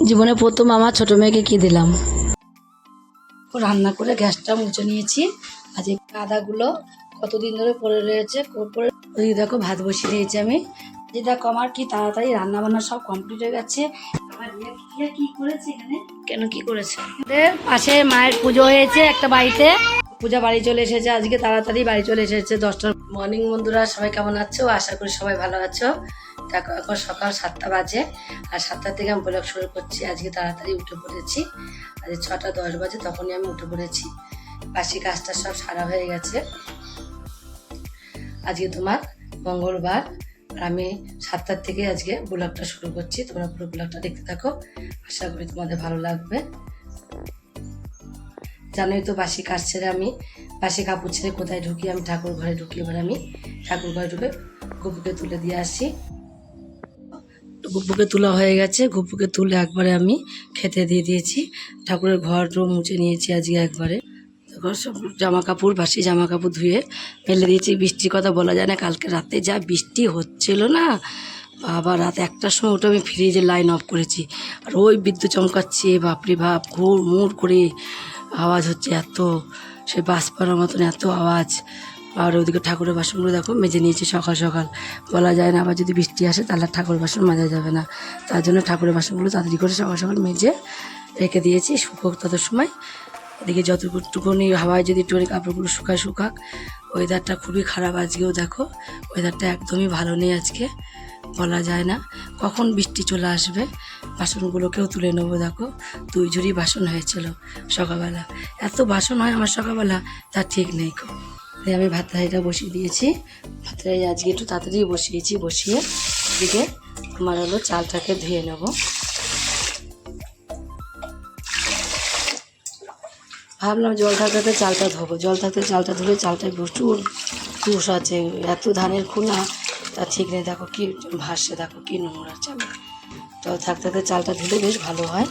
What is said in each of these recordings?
জীবনে প্রথম আমার ছোট মেয়েকে কি দিলাম? রান্না করে গ্যাসটা মুছে নিয়েছি। আজ এই কাদাগুলো কতদিন ধরে পড়ে রয়েছে পরে ওই দেখো ভাত বসিয়ে দিয়েছি আমি। যে দেখো আমার কি তাড়াতাড়ি রান্না বান্না সব কমপ্লিট হয়ে গেছে। আমার কি- করেছে এখানে? কেন কি করেছে? পাশে মায়ের পুজো হয়েছে একটা বাড়িতে। পূজা বাড়ি চলে এসেছে আজকে তাড়াতাড়ি বাড়ি চলে এসেছে দশটার মর্নিং বন্ধুরা সবাই কেমন আছো? আশা করি সবাই ভালো আছো। দেখো এখন সকাল সাতটা বাজে, আর সাতটা থেকে আমি ব্লগ শুরু করছি। আজকে তাড়াতাড়ি উঠে পড়েছি। আজ ছটা দশ বাজে, তখনই আমি উঠে পড়েছি। বাসি কাজটা সব সারা হয়ে গেছে। আজকে তোমার মঙ্গলবার, আর আমি সাতটার থেকে আজকে ব্লগটা শুরু করছি। তোমরা পুরো ব্লগটা দেখতে থাকো। আশা করি তোমাদের ভালো লাগবে। জানোই তো বাসি কাজ ছেড়ে আমি, বাসি কাপড় ছেড়ে কোথায় ঢুকি? আমি ঠাকুর ঘরে ঢুকি এবার আমি। ঠাকুর ঘরে ঢুকে গপুকে তুলে দিয়ে আসি। গুপুকে তোলা হয়ে গেছে গুপুকে তুলে একবারে আমি খেতে দিয়ে দিয়েছি। ঠাকুরের ঘর রুম মুছে নিয়েছি আজকে একবারে। তখন সব জামা কাপড় বাসি জামা কাপড় ধুয়ে ফেলে দিয়েছি। বৃষ্টির কথা বলা যায় না, কালকে রাতে যা বৃষ্টি হচ্ছিল না, বাবা, রাত একটার সময় ওটা আমি ফ্রিজে লাইন অফ করেছি। আর ওই বিদ্যুৎ চমকাচ্ছে, বাপরে বাপ ঘুর মুড় করে আওয়াজ হচ্ছে এত, সে বাস পড়ার মতন এত আওয়াজ। আর ওইদিকে ঠাকুরের বাসনগুলো দেখো, মেজে নিয়েছি সকাল সকাল। বলা যায় না, আবার যদি বৃষ্টি আসে তাহলে ঠাকুরের বাসন মাজা যাবে না। তার জন্য ঠাকুরের বাসনগুলো তাড়াতাড়ি করে সকাল সকাল মেজে রেখে দিয়েছি শুকোক তত সময়। এদিকে যতটুকুনি হাওয়ায় যদি একটুখানি কাপড়গুলো শুকায় শুকাক ওয়েদারটা খুবই খারাপ আজকেও দেখো। ওয়েদারটা একদমই ভালো নেই আজকে, বলা যায় না। কখন বৃষ্টি চলে আসবে, বাসনগুলোকেও তুলে নেব দেখো। দুই ঝুড়ি বাসন হয়েছিল সকালবেলা। এত বাসন হয় আমার সকালবেলা তা ঠিক নেই গো তাই আমি ভাত থালিটা বসিয়ে দিয়েছি। ভাত থালি আজকে একটু তাড়াতাড়ি বসিয়েছি, বসিয়ে এদিকে আমার হলো চালটাকে ধুয়ে নেব। ভাবলাম জল থাকতে চালটা ধোবো। জল থাকতে চালটা ধুলে চালটায় প্রচুর তুষ আছে, এত ধানের খুনা, তা ঠিক নেই। দেখো কি ভাসছে, দেখো কি নোংরা চাল জল থাকতে চালটা ধুলে বেশ ভালো হয়।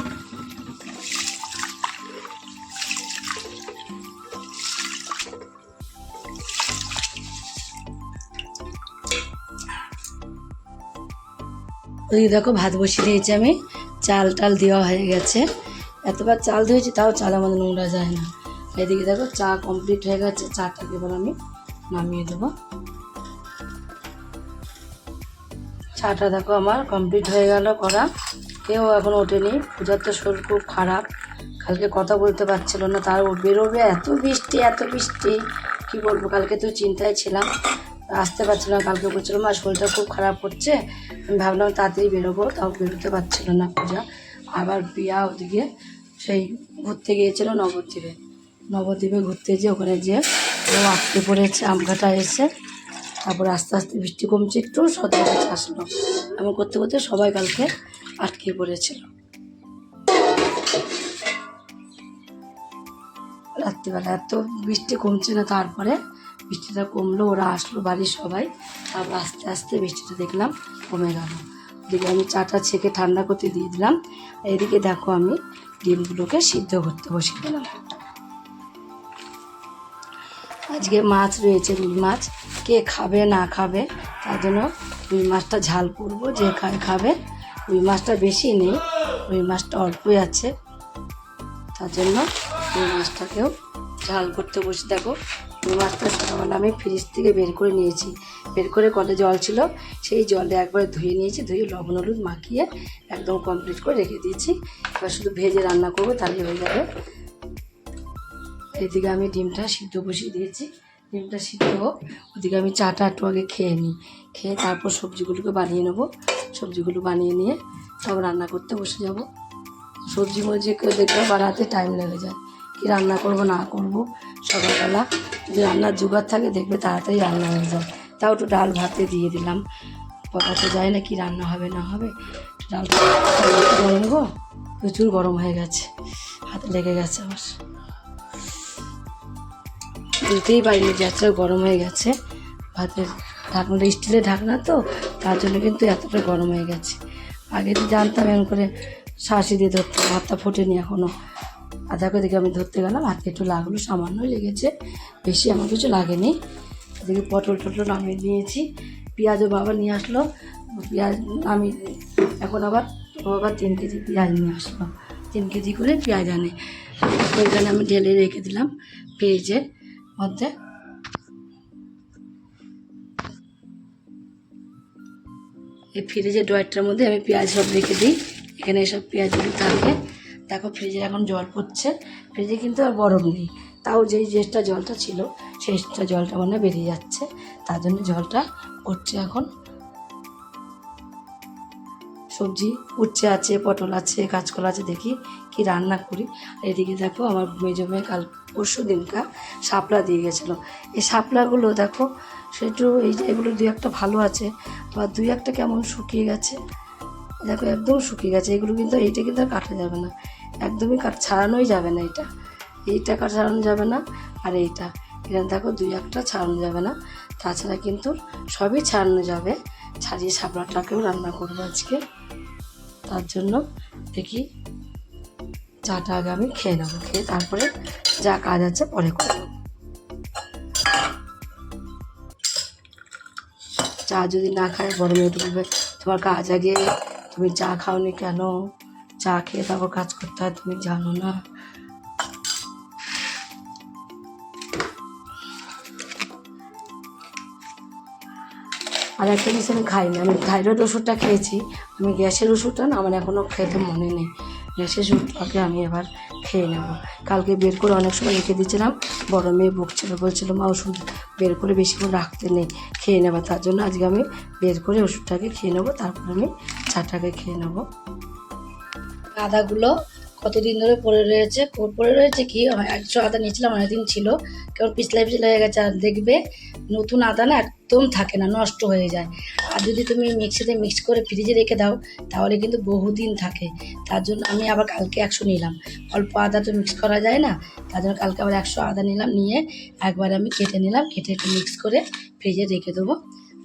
ওই দেখো ভাত বসিয়ে দিয়েছি আমি। চাল টাল দেওয়া হয়ে গেছে। এতবার চাল দিয়েছি তাও চাল আমাদের নোংরা যায় না। এদিকে দেখো চা কমপ্লিট হয়ে গেছে, চাটাকে এবার আমি নামিয়ে দেবো। চাটা দেখো আমার কমপ্লিট হয়ে গেল করা। কেউ এখন ওঠেনি। পূজার তো শরীর খুব খারাপ। কালকে কথা বলতে পারছিল না তার বেরোবে। এত বৃষ্টি এত বৃষ্টি। কি বলব, কালকে তো চিন্তায় ছিলাম। আসতে পারছিল না, কালকে বলছিলাম আর শরীরটা খুব খারাপ হচ্ছে আমি ভাবলাম, তাড়াতাড়ি বেরোবো। তাও বেরোতে পারছিল না পূজা। আবার বিয়া ওদিকে সেই ঘুরতে গিয়েছিল নবদ্বীপে। নবদ্বীপে ঘুরতে যেয়ে ওখানে যে ও আটকে পড়েছে আমঘাটা এসে। তারপর আস্তে আস্তে বৃষ্টি কমছে, একটু সদর কাছে আসলো। এমন করতে করতে সবাই কালকে আটকে পড়েছিল। রাত্রিবেলা এত বৃষ্টি কমছে না, তারপরে বৃষ্টিটা কমলো, ওরা আসলো বাড়ির সবাই। তারপর আস্তে আস্তে বৃষ্টিটা দেখলাম কমে গেল। এদিকে আমি চাটা ছেঁকে ঠান্ডা করতে দিয়ে দিলাম। এদিকে দেখো আমি ডিমগুলোকে সিদ্ধ করতে বসিয়ে দিলাম আজকে মাছ রয়েছে রুই মাছ। কে খাবে, না খাবে, তার জন্য রুই মাছটা ঝাল করব। যে খায়, খাবে। রুই মাছটা বেশি নেই, রুই মাছটা অল্পই আছে। তার জন্য রুই মাছটাকেও ঝাল করতে বসে দেখো। রুই মাছটা সকালবেলা আমি ফ্রিজ থেকে বের করে নিয়েছি। বের করে কলে জল ছিল, সেই জলে একবার ধুয়ে নিয়েছি, ধুয়ে লবণ হলুদ মাখিয়ে একদম কমপ্লিট করে রেখে দিয়েছি। এবার শুধু ভেজে রান্না করব তাহলে হয়ে যাবে। এদিকে আমি ডিমটা সিদ্ধ বসিয়ে দিয়েছি। ডিমটা সিদ্ধ হোক, ওদিকে আমি চাটা একটু আগে খেয়ে নিই। খেয়ে তারপর সবজিগুলোকে বানিয়ে নেব। সবজিগুলো বানিয়ে নিয়ে সব রান্না করতে বসে যাব। সবজি মজি দেখবে বানাতে টাইম লেগে যায়। কি রান্না করব, না করব, সকালবেলা রান্নার জোগাড় থাকে, দেখবে তাড়াতাড়ি রান্না হয়ে যায়। তাও একটু ডাল ভাতে দিয়ে দিলাম। বলা তো যায় না কি রান্না হবে, না হবে। ডাল গরম গো? প্রচুর গরম হয়ে গেছে। হাতে লেগে গেছে আমার। বুঝতেই পারিনি যে এতটা গরম হয়ে গেছে। ভাতের ঢাকনাটা স্টিলের ঢাকনা তো, তার জন্য কিন্তু এতটা গরম হয়ে গেছে। আগে তো জানতাম এমন করে শাঁসি দিয়ে ধরতাম ভাতটা ফোটেনি এখনও আধা করে দিকে আমি ধরতে গেলাম, হাতে একটু লাগল, সামান্যই লেগেছে। বেশি আমার কিছু লাগেনি। এদিকে পটল টটল নামিয়ে নিয়েছি, পেঁয়াজও বাবা নিয়ে আসলো। পেঁয়াজ আমি এখন আবার আবার তিন কেজি পেঁয়াজ নিয়ে আসলো। তিন কেজি করে পেঁয়াজ আনে। ওইখানে আমি ঢেলে রেখে দিলাম ফ্রিজের মধ্যে। এই ফ্রিজের ড্রয়ারটার মধ্যে আমি পেঁয়াজ সব রেখে দিই। এখানে এসব পেঁয়াজগুলো থাকে। দেখো ফ্রিজে এখন জল পড়ছে। ফ্রিজে কিন্তু আর বরফ নেই। তাও যেই যেটা জলটা ছিল, সেইটা জলটা মানে বেরিয়ে যাচ্ছে। তার জন্য জলটা পড়ছে এখন। সবজি উচ্ছে আছে, পটল আছে কাঁচকলা আছে, দেখি কি রান্না করি। এদিকে দেখো আমার মেজো মেয়ে কাল পরশু দিনকা শাপলা দিয়ে গেছিল। এই শাপলাগুলো দেখো, সেটু এই এগুলো দুই একটা ভালো আছে বা দুই একটা কেমন শুকিয়ে গেছে। দেখো একদম শুকিয়ে গেছে, এগুলো কিন্তু এইটা কিন্তু আর কাটা যাবে না। একদমই কাট ছাড়ানোই যাবে না এটা। এইটা কাট ছাড়ানো যাবে না আর এইটা। এখানে দেখো দুই একটা ছাড়ানো যাবে না। তাছাড়া কিন্তু সবই ছাড়ানো যাবে। ছাড়িয়ে শাপলাটাকেও রান্না করব আজকে। তার জন্য দেখি চাটা আগে আমি খেয়ে নেব। খেয়ে তারপরে যা কাজ আছে পরে করব। চা যদি না খায় বড় মেয়ে তোমার কাজ আগে তুমি চা খাওনি কেন? চা খেয়ে তারপর কাজ করতে হয়, তুমি জানো না। আর একটা জিনিস আমি খাই না, আমি থাইরয়েড ওষুধটা খেয়েছি, আমি গ্যাসের ওষুধটা না, আমার এখনও খেতে মনে নেই। গ্যাসের ওষুধটাকে আমি এবার খেয়ে নেব। কালকে বের করে অনেক সময় রেখে দিয়েছিলাম, বড় মেয়ে বকছিল, বলছিল, মা, ওষুধ বের করে বেশিক্ষণ রাখতে নেই, খেয়ে নেব। তার জন্য আজকে আমি বের করে ওষুধটাকে খেয়ে নেব, তারপর আমি চাটাকে খেয়ে নেব। আদাগুলো কতদিন ধরে পড়ে রয়েছে পড়ে রয়েছে কি? একশো আদা নিয়েছিলাম, অনেকদিন ছিল। কেমন পিছলাই পিছলা হয়ে গেছে, আর দেখবে নতুন আদা না একদম থাকে না, নষ্ট হয়ে যায়। আর যদি তুমি মিক্সিতে মিক্স করে ফ্রিজে রেখে দাও, তাহলে কিন্তু বহুদিন থাকে। তার জন্য আমি আবার কালকে একশো নিলাম। অল্প আদা তো মিক্স করা যায় না, তার জন্য কালকে আবার একশো আদা নিলাম, নিয়ে একবার আমি কেটে নিলাম, কেটে একটু মিক্স করে ফ্রিজে রেখে দেবো।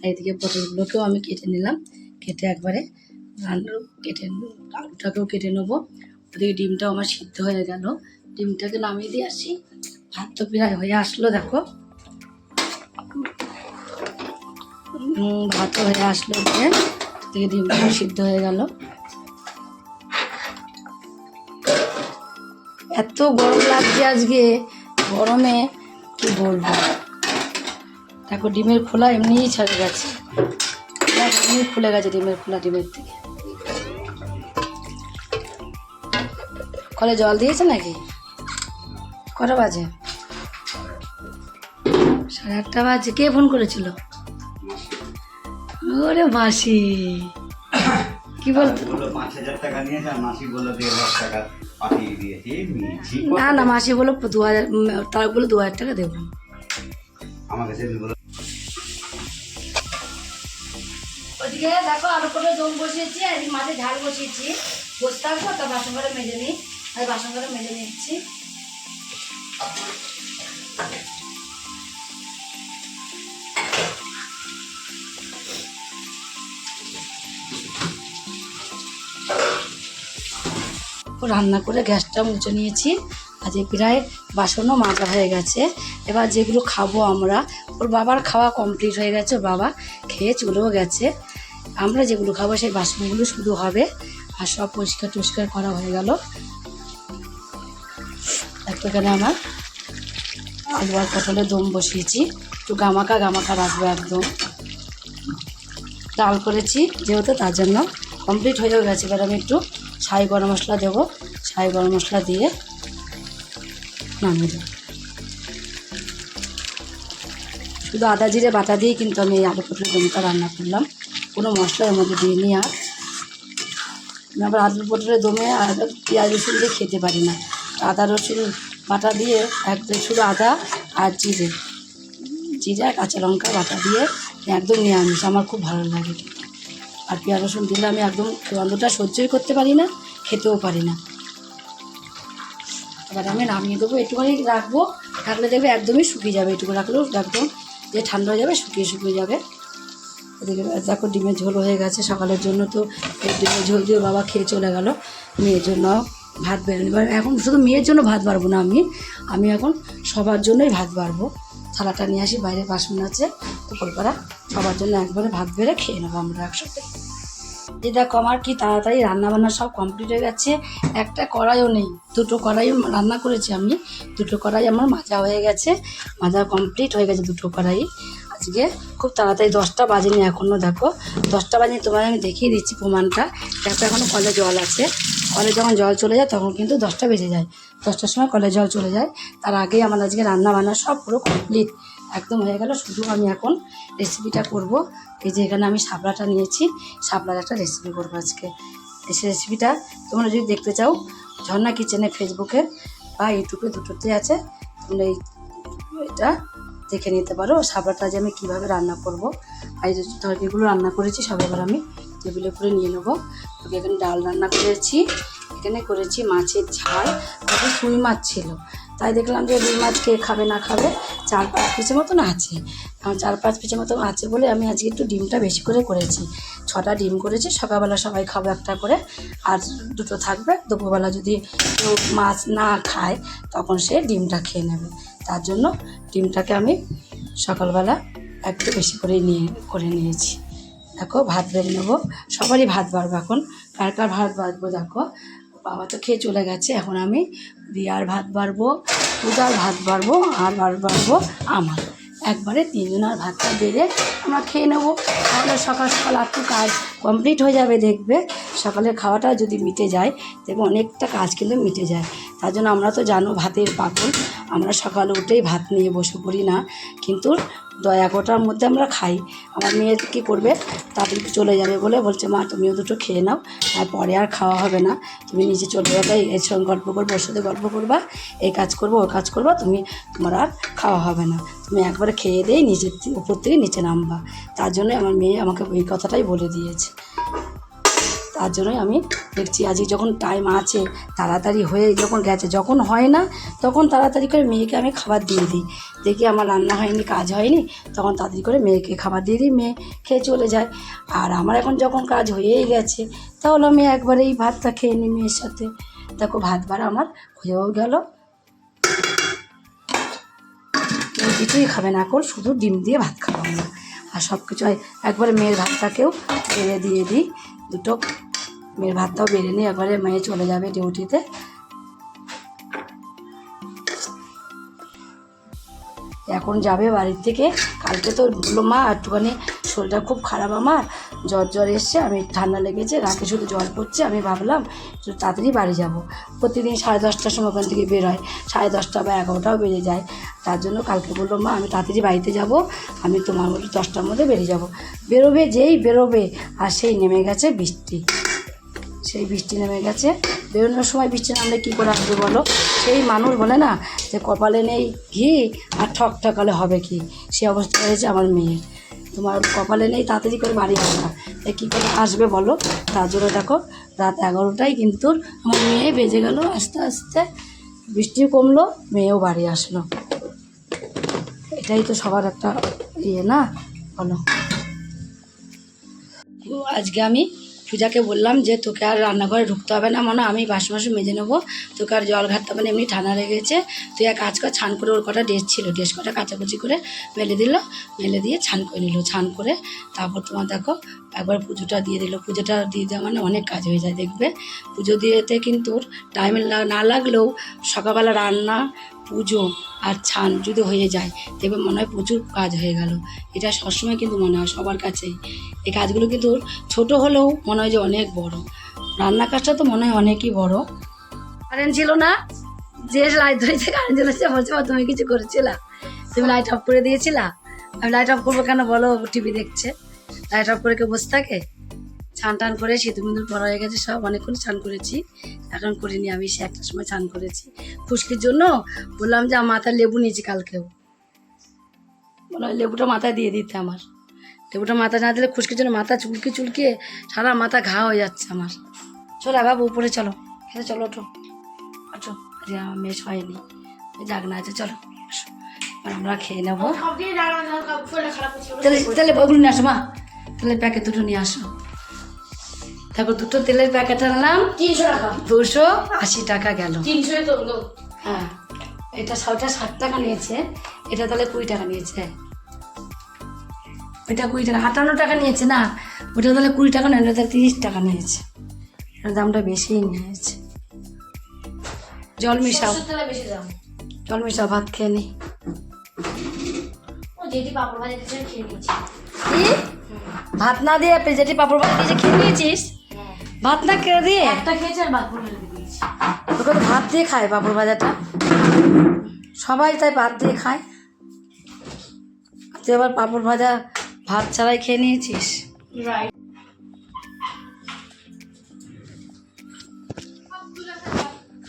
এদিকে পটলগুলোকেও আমি কেটে নিলাম, কেটে একবারে রান্না কেটে আলুটাকেও কেটে নেব। ওদিকে ডিমটাও আমার সিদ্ধ হয়ে গেল। ডিমটাকে নামিয়ে দিয়ে আসি। ভাত তো প্রায় হয়ে আসলো, দেখো। ভাতও হয়ে আসলো দিয়ে ডিমটাও সিদ্ধ হয়ে গেল। এত গরম লাগছে আজকে। গরমে কি বলব? দেখো, ডিমের খোলা এমনিই ছেড়ে গেছে। এমনি খুলে গেছে ডিমের খোলা ডিমের থেকে। কলে জল দিয়েছে নাকি? কটা বাজে? সাড়ে আটটা বাজে কে ফোন করেছিল? ওরে মাসি। কি বলতো না না মাসি বলো দু হাজার তার বলে দু হাজার টাকা দেবো। আমাকে সেদিন ওদিকে দেখো আলু করে দম বসিয়েছি, আর মাঝে ঝাল বসিয়েছি। বসে থাকব, তা বাসন করে মেজে নিই। আর বাসন করে মেজে নিচ্ছি। রান্না করে গ্যাসটা মুছে নিয়েছি। আজ প্রায় বাসনও মাজা হয়ে গেছে। এবার যেগুলো খাব আমরা, ওর বাবার খাওয়া কমপ্লিট হয়ে গেছে বাবা খেয়ে চলেও গেছে। আমরা যেগুলো খাব সেই বাসনগুলো শুধু হবে আর সব পরিষ্কার টরিষ্কার করা হয়ে গেল। একটু এখানে আমার আলু আর পটলের দম বসিয়েছি। একটু গামাকা গামাকা রাখব একদম। ডাল করেছি যেহেতু তার জন্য। কমপ্লিট হয়েও গেছে, এবার আমি একটু ছাই গরম মশলা দেবো। ছাই গরম মশলা দিয়ে নামিয়ে দেবো। শুধু আদা জিরে বাটা দিয়ে কিন্তু আমি এই আলু পটলের দমটা রান্না করলাম। কোনো মশলা মধ্যে দিইনি আর। আবার আলু পটলের দমে আদা, পেঁয়াজ রসুন দিয়ে খেতে পারি না। আদা, রসুন বাটা দিয়ে একদম শুধু আদা আর জিরে। জিরে কাঁচা লঙ্কা বাটা দিয়ে একদম নিরামিষ। আমার খুব ভালো লাগে আর পেঁয়াজ রসুন দিলে আমি একদম গন্ধটা সহ্যই করতে পারি না, খেতেও পারি না। এবার আমি নামিয়ে দেবো, একটুখানি রাখব। রাখলে দেখবে একদমই শুকিয়ে যাবে। একটু রাখলেও একদম যে ঠান্ডা হয়ে যাবে, শুকিয়ে শুকিয়ে যাবে। দেখো ডিমের ঝোল হয়ে গেছে সকালের জন্য তো। ডিমের ঝোল দিয়ে বাবা খেয়ে চলে গেল। মেয়ের জন্য ভাত বেরোনি এবার এখন শুধু মেয়ের জন্য ভাত বাড়বো না আমি। আমি এখন সবার জন্যই ভাত বাড়বো। থালাটা নিয়ে আসি, বাইরে বাসন আছে। দুপুর করা সবার জন্য একবারে ভাত বেড়ে খেয়ে নেব আমরা একসাথে। এই দেখো আমার কি তাড়াতাড়ি রান্না বান্না সব কমপ্লিট হয়ে গেছে। একটা কড়াইও নেই, দুটো কড়াই রান্না করেছি আমি। দুটো কড়াই আমার মাজা হয়ে গেছে। মাজা কমপ্লিট হয়ে গেছে দুটো কড়াই। আজকে খুব তাড়াতাড়ি দশটা বাজেনি এখনও দেখো। দশটা বাজেনি তোমার আমি দেখিয়ে দিচ্ছি প্রমাণটা। দেখো এখনও কলে জল আছে। কলে যখন জল চলে যায়, তখন কিন্তু দশটা বেজে যায়। দশটার সময় কলে জল চলে যায়। তার আগেই আমার আজকে রান্না বান্না সব পুরো কমপ্লিট একদম হয়ে গেল, শুধু আমি এখন রেসিপিটা করব। এই যে এখানে আমি শাপলাটা নিয়েছি। শাপলার একটা রেসিপি করব আজকে। এই রেসিপিটা তোমরা যদি দেখতে চাও, ঝর্ণা কিচেনে ফেসবুকে বা ইউটিউবে দুটোতে আছে। তোমরা এই এটা দেখে নিতে পারো। শাপলাটা যে আমি কীভাবে রান্না করব, আর যে তরকারিগুলো রান্না করেছি, সব এবার আমি টেবিলে করে নিয়ে নেব। এখানে ডাল রান্না করেছি, এখানে করেছি মাছের ঝাল, তারপর রুই মাছ ছিল। তাই দেখলাম যে রুই মাছ কে খাবে, না খাবে, চার পাঁচ পিসের মতন আছে। আমার চার পাঁচ পিসের মতন আছে বলে আমি আজকে একটু ডিমটা বেশি করে করেছি। ছটা ডিম করেছি, সকালবেলা সবাই খাবে একটা করে। আর দুটো থাকবে, দুপুরবেলা যদি মাছ না খায়, তখন সে ডিমটা খেয়ে নেবে। তার জন্য ডিমটাকে আমি সকালবেলা একটু বেশি করে নিয়ে, করে নিয়েছি। দেখো, ভাত বেড়ে নেব। সবারই ভাত বাড়বো এখন। কার কার ভাত বাড়বো দেখো? বাবা তো খেয়ে চলে গেছে। এখন আমি রিয়ার ভাত বাড়বো পূজার ভাত বাড়বো, আর বার বাড়বো আমার। একবারে তিনজনের ভাতটা বেড়ে আমরা খেয়ে নেব। তাহলে সকাল সকাল একটু কাজ কমপ্লিট হয়ে যাবে দেখবে। সকালের খাওয়াটা যদি মিটে যায়, দেখবে অনেকটা কাজ কিন্তু মিটে যায়। তার জন্য আমরা তো জানো ভাতের পাগল আমরা সকালে উঠেই ভাত নিয়ে বসে পড়ি না। কিন্তু দয়া এগারোটার মধ্যে আমরা খাই। আমার মেয়ে কী করবে? তাড়াতাড়ি চলে যাবে বলে বলছে, মা, তুমিও দুটো খেয়ে নাও। আর পরে আর খাওয়া হবে না। তুমি নিচে চলে যাবে এর সঙ্গে গল্প করব, ওর সাথে গল্প করবা। এই কাজ করব, ও কাজ করবা, তুমি, তোমার আর খাওয়া হবে না। তুমি একবারে খেয়ে দিয়ে নিচের থে- উপর থেকে নিচে নামবা। তার জন্য আমার মেয়ে আমাকে এই কথাটাই বলে দিয়েছে। তার জন্যই আমি দেখছি, আজকে যখন টাইম আছে, তাড়াতাড়ি হয়ে যখন গেছে, যখন হয় না, তখন তাড়াতাড়ি করে মেয়েকে আমি খাবার দিয়ে দিই। দেখি আমার রান্না হয়নি, কাজ হয়নি, তখন তাড়াতাড়ি করে মেয়েকে খাবার দিয়ে দিই, মেয়ে খেয়ে চলে যায়। আর আমার এখন যখন কাজ হয়েই গেছে, তাহলে আমি একবারে এই ভাতটা খেয়ে নিই মেয়ের সাথে। দেখো, ভাত বাড়া আমার হয়েও গেল। কিছুই খাবে না, এখন শুধু ডিম দিয়ে ভাত আর সব কিছু হয়। একবারে মেয়ের ভাতটাকেও বেড়ে দিয়ে দিই। দুটো মেয়ের ভাতটাও বেড়ে নিই একবারে মেয়ে চলে যাবে ডিউটিতে। এখন যাবে বাড়ির থেকে। কালকে তো মা, একটুখানি শরীরটা খুব খারাপ আমার। জ্বর জ্বর এসছে, আমি ঠান্ডা লেগেছে, রাতে শুধু জ্বর পড়ছে, আমি ভাবলাম একটু তাড়াতাড়ি বাড়ি যাব। প্রতিদিন সাড়ে দশটার সময় ওখান থেকে বেরোয় সাড়ে দশটা বা এগারোটাও বেড়ে যায়। তার জন্য কালকে বলল, মা, আমি তাড়াতাড়ি বাড়িতে যাব, আমি তোমার মতো দশটার মধ্যে বেরিয়ে যাব। বেরোবে যেই বেরোবে, আর সেই নেমে গেছে বৃষ্টি। সেই বৃষ্টি নেমে গেছে। বেরোনোর সময় বৃষ্টি নামলে কী করে আসবে বলো? সেই মানুষ বলে না যে, কপালে নেই ঘি, আর ঠক ঠকালে হবে কি? সে অবস্থা হয়েছে আমার মেয়ের। তোমার কপালে নেই, তাড়াতাড়ি করে বাড়ি আসা তাই কী করে আসবে বলো? তার জন্য দেখো, রাত এগারোটায় কিন্তু আমার মেয়ে বেজে গেল, আস্তে আস্তে বৃষ্টি কমলো, মেয়েও বাড়ি আসলো। এটাই তো সবার একটা ইয়ে না, বলো। আজকে আমি পূজাকে বললাম যে, তোকে আর রান্নাঘরে ঢুকতে হবে না মনে আমি বাসন বাসন মেজে নেব। তোকে আর জল ঘাটতে হবে না, এমনি ঠান্ডা লেগেছে তুই এক কাজ কর, ছান করে ওর কটা ড্রেস ছিল ড্রেস কটা কাচাকুচি করে মেলে দিল, মেলে দিয়ে ছান করে নিল, ছান করে তারপর তোমার দেখো, একবার পুজোটা দিয়ে দিল। পুজোটা দিয়ে দেওয়া মানে অনেক কাজ হয়ে যায়, দেখবে। পুজো দিয়েতে কিন্তু টাইম না লাগলেও সকালবেলা রান্না পুজো আর ছান যদি হয়ে যায় দেখবে মনে হয় প্রচুর কাজ হয়ে গেল। এটা সবসময় কিন্তু মনে হয় সবার কাছেই। এই কাজগুলো কিন্তু ছোট হলেও মনে হয় যে অনেক বড়। রান্না কাজটা তো মনে হয় অনেকই বড়। কারেন্ট ছিল না? যে লাইট ধরেছে কারেন্ট চলেছে বলছে "মা, তুমি কিছু করেছিলা? তুমি লাইট অফ করে দিয়েছিলা? আমি লাইট অফ করব কেন বলো? টিভি দেখছে। লাইট অফ করে কেউ বসে থাকে? ছান টান করে শীত মিন্দুর পড়া হয়ে গেছে সব অনেকক্ষণ চান করেছি। এখন করিনি আমি সে একটার সময় চান করেছি। খুশকির জন্য বললাম যে আমার মাথায় লেবু নিয়েছি কালকেও। বলো লেবুটা মাথায় দিয়ে দিতে আমার। লেবুটা মাথা না দিলে খুশকির জন্য মাথা চুলকে চুলকে সারা মাথা ঘা হয়ে যাচ্ছে আমার। চলো বাবু উপরে চলো খেতে চলো ওঠো। ওঠো। আমার মেয়ে হয়নি। যাক না আছে চলো। আমরা খেয়ে নেব। তাহলে তাহলে ওগুলো নিয়ে আসো মা। তাহলে প্যাকেট দুটো নিয়ে আসো। তারপর দুটো তেলের প্যাকেট আনলাম। তিনশো টাকা। দুশো আশি টাকা গেল। তিনশোই তো হলো হ্যাঁ এটা ওটা ষাট টাকা নিয়েছে এটা তাহলে কুড়ি টাকা নিয়েছে। ওইটা কুড়ি টাকা আটান্ন টাকা নিয়েছে না ওটা তাহলে কুড়ি টাকা নয় ওটা তিরিশ টাকা নিয়েছে। দামটা বেশিই নিয়েছে। জল মিশাও। জল মিশাও ভাত খেয়ে নি। ভাত না দিয়ে যেটি পাপড় ভাত দিয়েছে খেয়ে নিয়েছিস? ভাত না কেড়ে দিয়ে? একটা খেয়েছে আর বাদ পড়ে দিয়েছি। তোকে ভাত দিয়ে খায় পাপড় ভাজাটা। সবাই তাই ভাত দিয়ে খায়। তুই আবার পাপড় ভাজা ভাত ছাড়াই খেয়ে নিয়েছিস? রাইট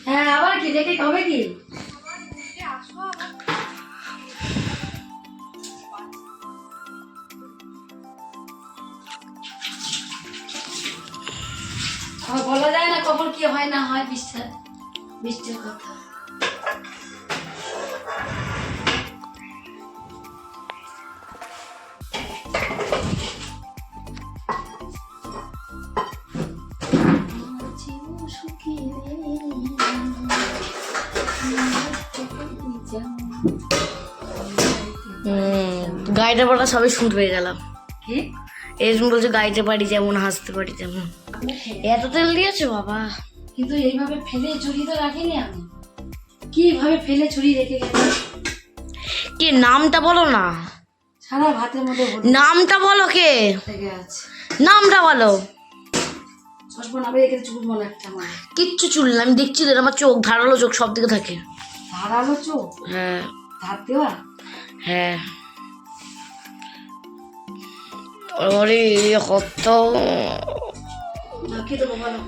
হ্যাঁ আবার কি? রেখে হবে কি? আবার বলা যায় না কখন কি হয় না হয় বিশ্বাস বৃষ্টির কথা। গাড়িটা পড়া সবাই শুনতে পেয়ে গেলাম। কি? এরকম বলছে গাইতে পারি যেমন হাসতে পারি তেমন। এত তেল দিয়েছ বাবা। কিন্তু এইভাবে ফেলে চুরি তো রাখিনি আমি। কীভাবে ফেলে চুরি রেখে গেছে কে নামটা বলো না। সারা ভাতের মধ্যে নামটা বলো কে? নামটা বলো। কিচ্ছু চুল না আমি দেখছি আমার চোখ ধারালো চোখ সব দিকে থাকে। ধারালো চোখ? হ্যাঁ। ধার দেওয়া? হ্যাঁ। ওরে কত কি দেবো বলো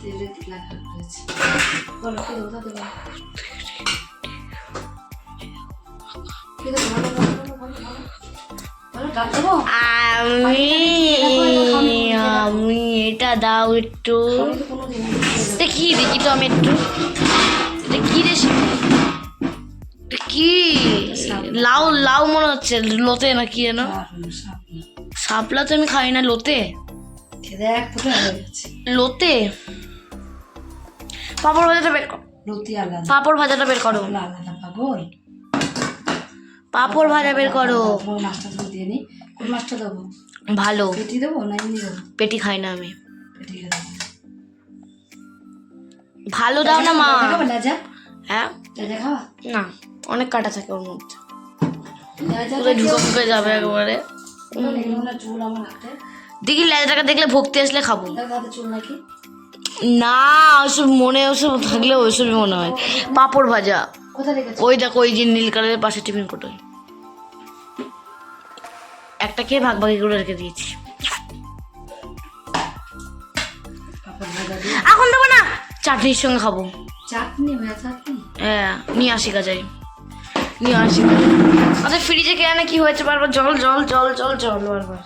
তেলে তিলা হয়েছে। বলো কি দেবো তা দেবো কি দেবো বলো বলো বলো বলো বলো বলো ডাল দেবো আমি আমি এটা দাও একটু। দেখি দেখি তো আমি একটু এটা কি রে কি লাউ লাউ মনে হচ্ছে লোতে না কি যেন? শাপলা তো আমি খাই না লোতে। হয়ে গেছে। লোতে? পাপড় ভাজাটা বের করো। লতি আলাদা। পাপড় ভাজাটা বের করো। আলাদা পাগল। পাপড় ভাজা বের করো। মাছটা দিয়ে নি। কোন মাছটা দেবো? ভালো। পেটি দেবো না এমনি দেবো? পেটি খাই না আমি। পেটি ভালো দাও না মা। হ্যাঁ? খাওয়া। না অনেক কাটা থাকে ওর মধ্যে। ঢুকে ঢুকে যাবে একবারে। দেখি লেজাটাকে দেখলে ভক্তি আসলে খাব। না ওইসব মনে ওসব থাকলে ওইসবই মনে হয়। পাপড় ভাজা। ওই দেখো ওই যে নীল কালারের পাশে টিফিন কোটোয় একটা খেয়ে ভাগ ভাগি করে রেখে দিয়েছি। এখন দেবো না চাটনির সঙ্গে খাব। চাটনি হ্যাঁ নিয়ে আসি গাজাই নিয়ে আসি। আচ্ছা ফ্রিজে কে আনে কি হয়েছে বারবার জল জল জল জল জল বারবার।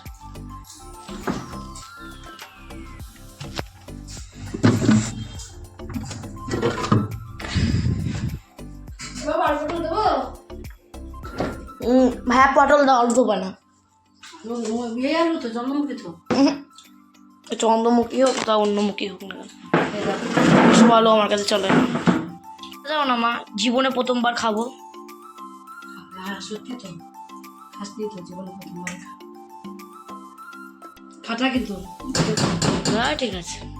ভাইয়া পটল দাও অল্প বানা তো। চন্দ্রমুখী হোক তা অন্যমুখী হোক না কেন। সব আলো আমার কাছে চলে। না যাও না মা জীবনে প্রথমবার খাব। হ্যাঁ সত্যি তো। তো জীবনে প্রথমবার। খাটা কিন্তু। হ্যাঁ ঠিক আছে।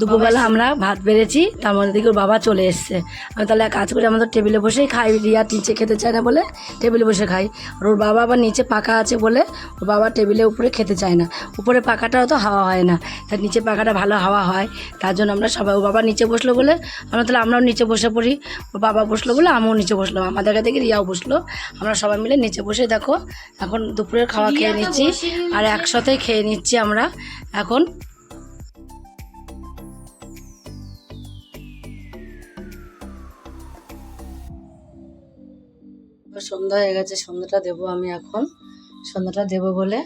দুপুরবেলা আমরা ভাত বেড়েছি তার মধ্যে দিকে ওর বাবা চলে এসছে। আমি তাহলে কাজ করি আমাদের টেবিলে বসেই খাই রিয়া নিচে খেতে চায় না বলে টেবিলে বসে খাই। আর ওর বাবা আবার নিচে পাকা আছে বলে ওর বাবা টেবিলে উপরে খেতে চায় না। উপরে পাকাটাও তো হাওয়া হয় না তার নিচে পাকাটা ভালো হাওয়া হয় তার জন্য আমরা সবাই ওর বাবা নিচে বসল বলে আমরা তাহলে আমরাও নিচে বসে পড়ি। ওর বাবা বসল বলে আমিও নিচে বসলাম আমাদের কাছে রিয়াও বসল। আমরা সবাই মিলে নিচে বসে দেখো এখন দুপুরের খাওয়া খেয়ে নিচ্ছি আর একসাথেই খেয়ে নিচ্ছি আমরা। এখন সন্ধ্যা হয়ে গেছে, সন্ধ্যাটা দেবো আমি এখন। সন্ধ্যাটা দেবো বলে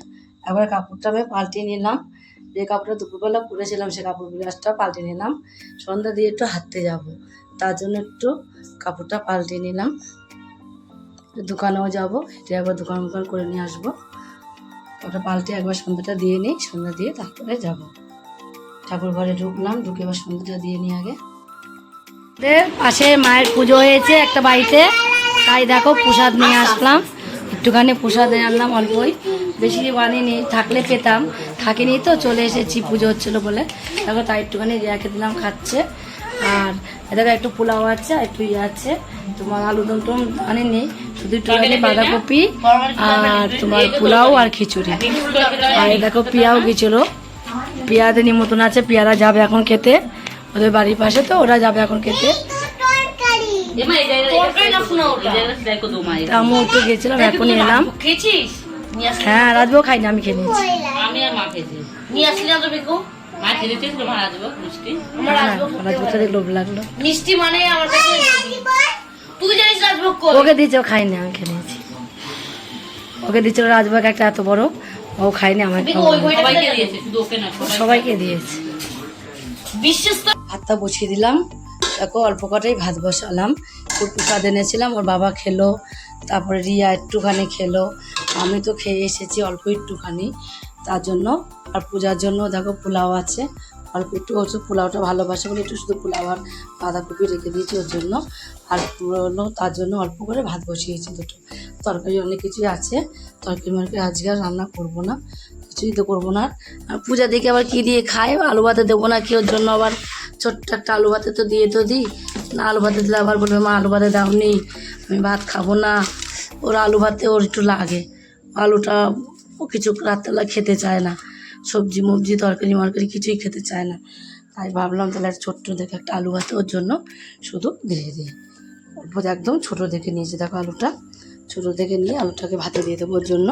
একবার কাপড়টা আমি পাল্টে নিলাম। যে কাপড়টা দুপুরবেলা পরেছিলাম, সে কাপড় বিলাসটা পাল্টে নিলাম। সন্ধ্যা দিয়ে একটু হাঁটতে যাব, তার জন্য একটু কাপড়টা পাল্টে নিলাম। দোকানেও যাব, হেঁটে একবার দোকান দোকান করে নিয়ে আসব। ওটা পাল্টে একবার সন্ধ্যাটা দিয়ে নিই, সন্ধ্যা দিয়ে তারপরে যাব। ঠাকুর ঘরে ঢুকলাম, ঢুকে এবার সন্ধ্যাটা দিয়ে নিই আগে। পাশে মায়ের পুজো হয়েছে একটা বাড়িতে। তাই দেখো প্রসাদ নিয়ে আসলাম। একটুখানি প্রসাদ নিয়ে আনলাম অল্পই। বেশি বানিয়ে থাকলে পেতাম। থাকিনি তো চলে এসেছি পুজো হচ্ছিল বলে। দেখো তাই একটুখানি রেখে দিলাম খাচ্ছে। আর দেখো একটু পোলাও আছে আর একটু ইয়ে আছে। তোমার আলু দম টম আনেনি শুধু একটুখানি বাঁধাকপি আর তোমার পোলাও আর খিচুড়ি। আর দেখো পিয়াও গেছিল। পিয়াদের নিমন্ত্রণ আছে পিয়ারা যাবে এখন খেতে। ওদের বাড়ির পাশে তো ওরা যাবে এখন খেতে। আমি একটু গেছিলাম এখন এলাম। হ্যাঁ রাজবো খাই না আমি খেয়ে নিয়েছি। আমি আর মা খেয়েছি। নিয়ে আসলি না মিষ্টি। হ্যাঁ, রাজভোগ লোভ লাগল। মানে আমার কাছে তুই জানিস রাজভোগ ওকে দিয়েছে ও খাইনি আমি খেয়ে নিয়েছি। ওকে দিয়েছিল একটা এত বড় ও খাইনি বইটা সবাইকে দিয়েছে শুধু ওকে না সবাই সবাইকে দিয়েছে। বিশ্বাস ভাতটা বসিয়ে দিলাম। অল্প কটাই ভাত বসালাম। একটু প্রসাদ এনেছিলাম, ওর বাবা খেলো, তারপরে রিয়া একটুখানি খেলো। আমি তো খেয়ে এসেছি অল্প একটুখানি, তার জন্য। আর পূজার জন্য দেখো পোলাও আছে, অল্প একটু হচ্ছে পোলাওটা ভালোবাসে বলে, একটু শুধু পোলাও আর বাঁধাকপি রেখে দিয়েছি ওর জন্য। আর পুরোনো তার জন্য অল্প করে ভাত বসিয়েছি দুটো। তরকারি অনেক কিছুই আছে, তরকারি মারকারি আজকে আর রান্না করব না, কিছুই তো করব না। আর পূজা দেখে আবার কী দিয়ে খায়, আলু ভাতে দেবো না কি ওর জন্য আবার? ছোট্ট একটা আলু ভাতে তো দিয়ে তো দিই। না, আলু ভাতে দিলে আবার বলবে, মা, আলু ভাতে দাও নি আমি ভাত খাব না। ওর আলু ভাতে ওর একটু লাগে। আলুটা ও কিছু রাত্রেবেলা খেতে চায় না। সবজি মবজি, তরকারি মরকারি কিছুই খেতে চায় না। তাই ভাবলাম তাহলে একটা ছোট্ট দেখে একটা আলু ভাতে ওর জন্য শুধু দিয়ে দিই। অল্প একদম ছোটো দেখে নিয়েছি, দেখো আলুটা। ছোটো দেখে নিয়ে আলুটাকে ভাতে দিয়ে দেবো ওর জন্য।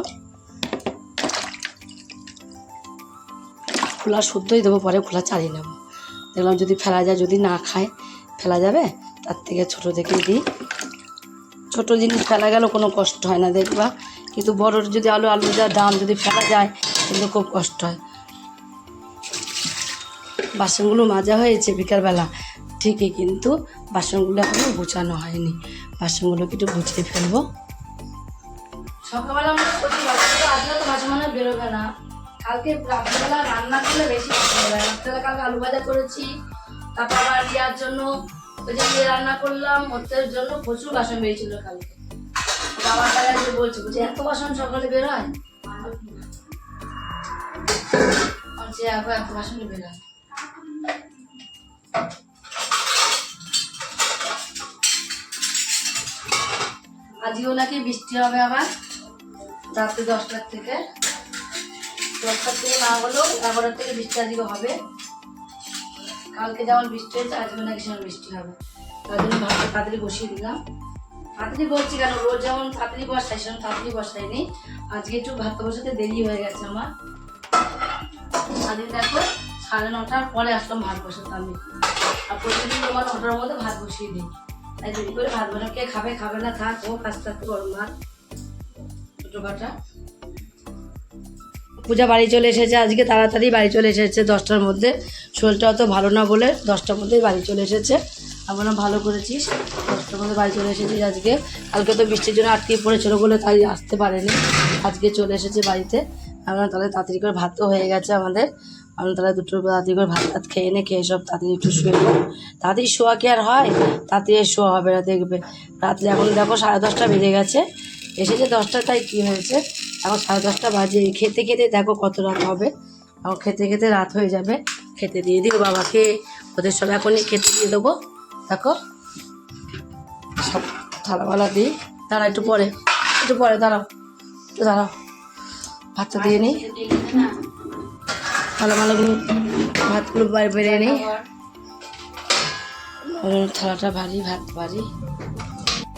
খোলা শুদ্ধই দেবো, পরে খোলা চালিয়ে নেব। দেখলাম যদি ফেলা যায়, যদি না খায়, ফেলা যাবে? তার থেকে ছোটো দেখেই দিই। ছোটো জিনিস ফেলা গেল কোনো কষ্ট হয় না, দেখবা? কিন্তু বড়োর যদি আলু আলু যা দাম যদি ফেলা যায়, কিন্তু খুব কষ্ট হয়। বাসনগুলো মাজা হয়েছে বিকালবেলা, ঠিকই, কিন্তু বাসনগুলো এখনও গুছানো হয়নি। বাসনগুলোকে একটু গুছিয়ে ফেলব। সকালবেলা আমরা মনে হয় বেরোবে না। কালকে রাত্রেবেলা রান্না করলে বেশি কষ্ট হবে রাত্রেবেলা কালকে আলু ভাজা করেছি, তারপর আবার রিয়ার জন্য ওই যে রান্না করলাম ওদের জন্য প্রচুর বাসন বেরিয়েছিল কালকে। বাবার কাছে আজকে বলছে বলছে, এত বাসন সকালে বেরোয় বলছে এখন এত বাসন বেরোয় আজকেও নাকি বৃষ্টি হবে আবার, রাত্রে দশটার থেকে। দশটার থেকে না হলেও এগারোটার থেকে বৃষ্টি আজকে হবে। কালকে যেমন বৃষ্টি হয়েছে, আজকে নাকি সেমন বৃষ্টি হবে। তার জন্য ভাতটা তাড়াতাড়ি বসিয়ে দিলাম। তাড়াতাড়ি বলছি কেন? রোজ যেমন তাড়াতাড়ি বসাই, সেরকম তাড়াতাড়ি বসাইনি আজকে একটু ভাতটা বসাতে দেরি হয়ে গেছে আমার। আজকে দেখো, সাড়ে নটার পরে আসলাম ভাত বসাতে আমি। আর প্রতিদিন তোমার নটার মধ্যে ভাত বসিয়ে দিই। তাই দেরি করে ভাত বানাও। কে খাবে খাবে না, থাক, ও আস্তে গরম ভাত। ছোটো কাটা পূজা বাড়ি চলে এসেছে, আজকে তাড়াতাড়ি বাড়ি চলে এসেছে দশটার মধ্যে। শরীরটা অত ভালো না বলে দশটার মধ্যেই বাড়ি চলে এসেছে। আমরা ভালো করেছিস, দশটার মধ্যে বাড়ি চলে এসেছিস আজকে। কালকে তো বৃষ্টির জন্য আটকে পড়েছিল বলে তাই আসতে পারেনি। আজকে চলে এসেছে বাড়িতে। আমরা তাহলে তাড়াতাড়ি করে ভাতও হয়ে গেছে আমাদের। আমরা তাহলে দুটোর তাড়াতাড়ি করে ভাত ভাত খেয়ে নে, খেয়ে সব তাড়াতাড়ি একটু শুয়ে পড়ব তাড়াতাড়ি শোয়া কি আর হয়? তাড়াতাড়ি শোয়া হবে না, দেখবে। রাত্রে এখন দেখো সাড়ে দশটা বেজে গেছে। এসেছে দশটাটাই কী হয়েছে? এখন সাড়ে দশটা বাজে। খেতে খেতে দেখো কত রাত হবে। এখন খেতে খেতে রাত হয়ে যাবে। খেতে দিয়ে দিও বাবাকে। ওদের সব এখনই খেতে দিয়ে দেবো। দেখো। সব থালাওয়ালা দিই। দাঁড়া একটু পরে। একটু পরে দাঁড়াও। দাঁড়াও। ভাতটা দিয়ে নিই। থালামালাগুলো ভাতগুলো বাইরে বেরিয়ে নিই। থালাটা ভারী ভাত ভারী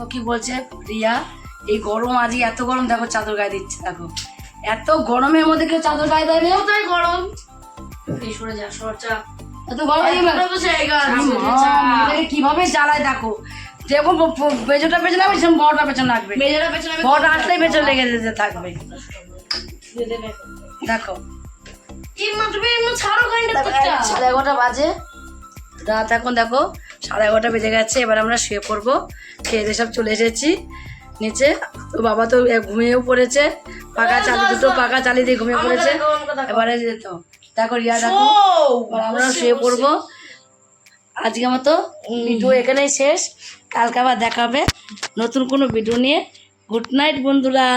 ও কি বলছে? রিয়া এই গরম আজই এত গরম দেখো চাদর গায়ে দিচ্ছে দেখো। এত গরমের মধ্যে কেউ চাদর গায়ে দেবে কোথায় গরম? এই সরে যা সর যা। এত গরম কীভাবে জ্বালায় দেখো। যেরকম বেজোটা পেছনে লাগবে সেরকম বড়টা পেছনে লাগবে। বড়টা আসলেই পেছনে লেগে যেতে থাকবে। দেখো। সাড়ে এগারোটা বাজে। রাত এখন দেখো সাড়ে এগারোটা বেজে গেছে। এবার আমরা শুয়ে পড়ব। খেয়ে দিয়ে সব চলে এসেছি। নিচে তো বাবা তো ঘুমিয়েও পড়েছে পাকা চালি দুটো পাকা চালি দিয়ে ঘুমিয়ে পড়েছে। এবারে যেত দেখো রিয়া দেখো। আমরা শুয়ে পড়ব। আজকে মতো ভিডিও এখানেই শেষ। কালকে আবার দেখাবে নতুন কোনো ভিডিও নিয়ে। গুড নাইট বন্ধুরা।